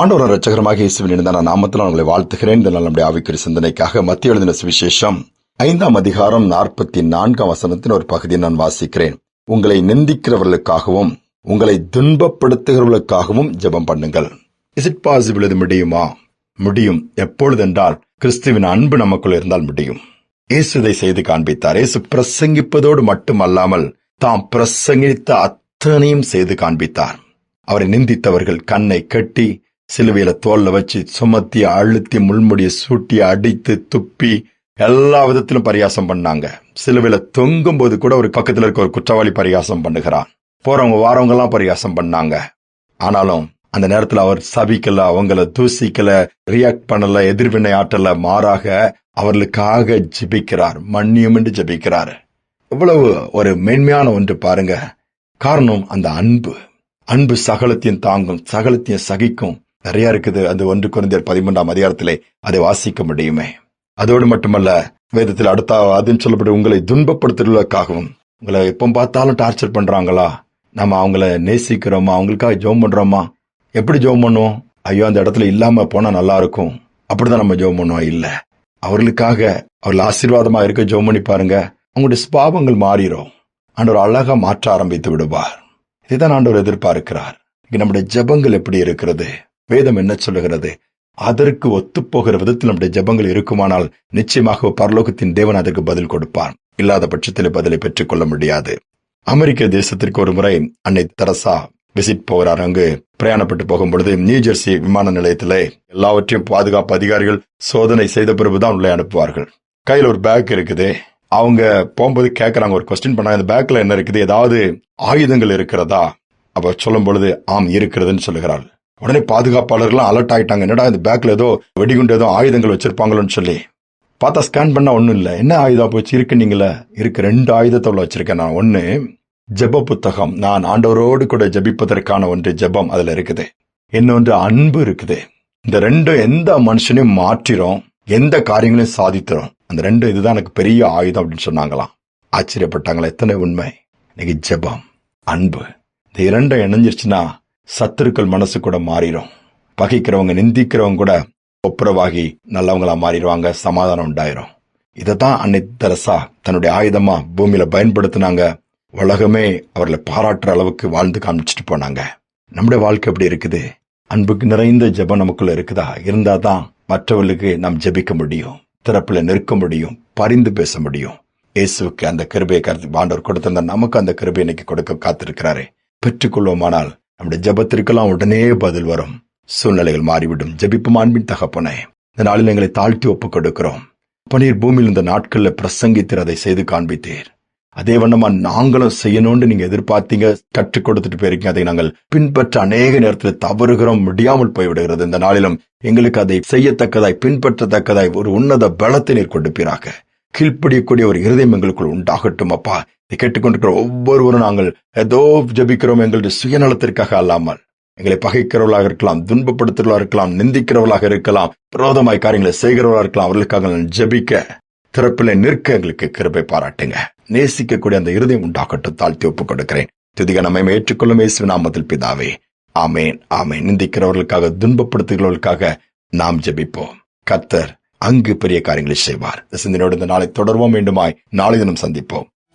ஆண்டவர் ரச்சகரமாக இயேசுவின் இணைந்தான நாமத்தில் உங்களை வாழ்த்துகிறேன். இந்த நம்முடைய ஆவிக்குரிய சிந்தனைக்காக மத்திய எழுதின சுவிசேஷம் ஐந்தாம் அதிகாரம் நாற்பத்தி நான்காம் வசனத்தின் ஒரு பகுதியை நான் வாசிக்கிறேன். உங்களை நிந்திக்கிறவர்களுக்காகவும் உங்களை துன்பப்படுத்துகிறவர்களுக்காகவும் ஜெபம் பண்ணுங்கள். இஸ் இட் பாசிபிள் இது முடியுமா? முடியும். எப்பொழுதென்றால் கிறிஸ்துவின் அன்பு நமக்குள் இருந்தால் முடியும். இயேசு இதை செய்து காண்பித்தார். இயேசு பிரசங்கிப்பதோடு மட்டுமல்லாமல் தாம் பிரசங்கித்த அத்தனையும் செய்து காண்பித்தார். அவரை நிந்தித்தவர்கள் கண்ணை கட்டி சிலுவையில தோல்ல வச்சு சுமத்தி அழுத்தி முள்முடிய சூட்டி அடித்து துப்பி எல்லா விதத்திலும் பரியாசம் பண்ணாங்க. சிலுவையில தொங்கும் போது கூட ஒரு பக்கத்துல இருக்க ஒரு குற்றவாளி பரியாசம் பண்ணுகிறான். போறவங்க வாரவங்க எல்லாம் பரியாசம் பண்ணாங்க. ஆனாலும் அந்த நேரத்துல அவர் சபிக்கல அவங்கள தூசிக்கல ரியாக்ட் பண்ணல எதிர்வினை ஆற்றல மாறாக அவர்களுக்காக ஜெபிக்கிறார் மன்னியும் என்று ஜெபிக்கிறார். இவ்வளவு ஒரு மேன்மையான ஒன்று பாருங்க. காரணம் அந்த அன்பு. அன்பு சகலத்தையும் தாங்கும் சகலத்தையும் சகிக்கும். நிறைய இருக்குது. அது ஒன்று குறைந்தர் பதிமூன்றாம் அதிகாரத்திலே அதை வாசிக்க முடியுமே. அதோடு மட்டுமல்ல வேதத்தில் அடுத்த அதுன்னு சொல்லப்பட்டு உங்களை துன்பப்படுத்துவதற்காகவும் உங்களை எப்போ பார்த்தாலும் டார்ச்சர் பண்றாங்களா? நம்ம அவங்கள நேசிக்கிறோமா? அவங்களுக்காக ஜோம் பண்றோமா? எப்படி ஜோம் பண்ணுவோம்? ஐயோ அந்த இடத்துல இல்லாம போனா நல்லா இருக்கும். அப்படிதான் நம்ம ஜோம் பண்ணுவோம். இல்ல. அவர்களுக்காக அவர்கள் ஆசீர்வாதமா இருக்க ஜோம் பண்ணி பாருங்க. அவங்களுடைய ஸ்பாவங்கள் மாறிடும் ஆண்டவர் அழகா மாற்ற ஆரம்பித்து விடுவார். இதுதான் ஆண்டவர் எதிர்பார்க்கிறார். நம்முடைய ஜெபங்கள் எப்படி இருக்கிறது? வேதம் என்ன சொல்லுகிறது? அதற்கு ஒத்துப்போகிற விதத்தில் நம்முடைய ஜெபங்கள் இருக்குமானால் நிச்சயமாக பரலோகத்தின் தேவன் அதற்கு பதில் கொடுப்பான். இல்லாத பட்சத்தில் பதிலை பெற்றுக்கொள்ள முடியாது. அமெரிக்க தேசத்திற்கு ஒரு முறை அன்னை தெரசா விசிட் போகிறார். அங்கு பிரயாணப்பட்டு போகும் பொழுது நியூ ஜெர்சி விமான நிலையத்திலே எல்லாவற்றையும் பாதுகாப்பு அதிகாரிகள் சோதனை செய்த பிறகுதான் உள்ளே அனுப்புவார்கள். கையில் ஒரு பேக் இருக்குது. அவங்க போகும்போது கேட்கறாங்க ஒரு கொஸ்டின் பண்ணாங்க. இந்த பேக்ல என்ன இருக்குது? ஏதாவது ஆயுதங்கள் இருக்கிறதா? அப்ப சொல்லும் பொழுது ஆம் இருக்கிறதுன்னு சொல்லுகிறாள். உடனே பாதுகாப்பாளர்கள்லாம் அலர்ட் ஆயிட்டாங்க. என்னடா இந்த பேக்ல ஏதோ வெடிகுண்டு ஏதோ ஆயுதங்கள் வச்சிருப்பாங்களோன்னு சொல்லி. பார்த்தா ஸ்கேன் பண்ணால் ஒன்றும் இல்லை. என்ன ஆயுதம் போச்சு? நீங்களே. இருக்கு ரெண்டு ஆயுதத்தை உள்ள வச்சிருக்கேன் நான். ஒன்று ஜெப புத்தகம். நான் ஆண்டவரோடு கூட ஜெபிப்பதற்கான ஒன்று ஜெபம் அதில் இருக்குது. இன்னொன்று அன்பு இருக்குது. இந்த ரெண்டும் எந்த மனுஷனையும் மாற்றிடும் எந்த காரியங்களையும் சாதித்திரும். அந்த ரெண்டும் இதுதான் எனக்கு பெரிய ஆயுதம் அப்படின்னு சொன்னாங்களாம். ஆச்சரியப்பட்டாங்களா? எத்தனை உண்மை. இன்னைக்கு ஜெபம் அன்பு. இந்த இரண்டும் இணைஞ்சிருச்சுன்னா சத்துருக்கள் மனசு கூட மாறிடும் பகைக்கிறவங்க நிந்திக்கிறவங்க கூட ஒப்புரவாகி நல்லவங்களா மாறிடுவாங்க சமாதானம் உண்டாயிரும். இதைத்தான் அன்னை தெரசா தன்னுடைய ஆயுதமா பூமியில பயன்படுத்தினாங்க. உலகமே அவர்களை பாராட்டுற அளவுக்கு வாழ்ந்து காமிச்சிட்டு போனாங்க. நம்முடைய வாழ்க்கை எப்படி இருக்குது? அன்புக்கு நிறைந்த ஜெபம் நமக்குள்ள இருக்குதா? இருந்தாதான் மற்றவர்களுக்கு நாம் ஜெபிக்க முடியும் திறப்புல நிற்க முடியும் பரிந்து பேச முடியும். இயேசுவுக்கு அந்த கிருபையை கருத்து ஆண்டவர் கொடுத்திருந்தா நமக்கு அந்த கிருபை இன்னைக்கு கொடுக்க காத்திருக்கிறாரே. பெற்றுக்கொள்வோமானால் நம்முடைய ஜபத்திற்கெல்லாம் உடனே பதில் வரும். சூழ்நிலைகள் மாறிவிடும். ஜபிப்பும் அன்பின் தகப்பனே இந்த நாளில் எங்களை தாழ்த்தி ஒப்புக் கொடுக்கிறோம் பனீர் பூமியில் இந்த நாட்கள்ல பிரசங்கித்தீர் அதை செய்து காண்பித்தீர். அதே வண்ணமா நாங்களும் செய்யணும்னு நீங்க எதிர்பார்த்தீங்க கற்றுக் கொடுத்துட்டு போயிருக்கீங்க. அதை நாங்கள் பின்பற்ற அநேக நேரத்தில் தவறுகிறோம். முடியாமல் போய்விடுகிறது. இந்த நாளிலும் எங்களுக்கு அதை செய்யத்தக்கதாய் பின்பற்றத்தக்கதாய் ஒரு உன்னத பலத்தை நீர் கொடுப்பீராக. கீழ்ப்படியக்கூடிய ஒரு இருதயம் எங்களுக்குள் உண்டாகட்டும் அப்பா. கேட்டுக்கொண்டிருக்கிற ஒவ்வொருவரும் நாங்கள் ஏதோ ஜபிக்கிறோம் எங்களுடைய சுயநலத்திற்காக அல்லாமல். எங்களை பகைக்கிறவர்களாக இருக்கலாம் துன்பப்படுத்துகிறவர்களாக இருக்கலாம் நிந்திக்கிறவர்களாக இருக்கலாம் விரோதமாய் காரியங்களை செய்கிறவர்களாக இருக்கலாம் அவர்களுக்காக ஜபிக்க திறப்பில் நிற்க எங்களுக்கு கிருபை பாராட்டுங்க. நேசிக்கக்கூடிய அந்த இருதயம் உண்டாகட்டும் தாழ்த்தி ஒப்புக் கொடுக்கிறேன் துதிக நம்மை ஏற்றுக்கொள்ளும் இயேசு நாமத்தில் பிதாவே. ஆமேன் ஆமேன். நிந்திக்கிறவர்களுக்காக துன்பப்படுத்துகிறவர்களுக்காக நாம் ஜபிப்போம். கத்தர் அங்கு பெரிய காரியங்களை செய்வார். இந்த சிந்தனையோடு இந்த நாளை தொடர்வோம். வேண்டுமாய் நாளை தினம் சந்திப்போம்.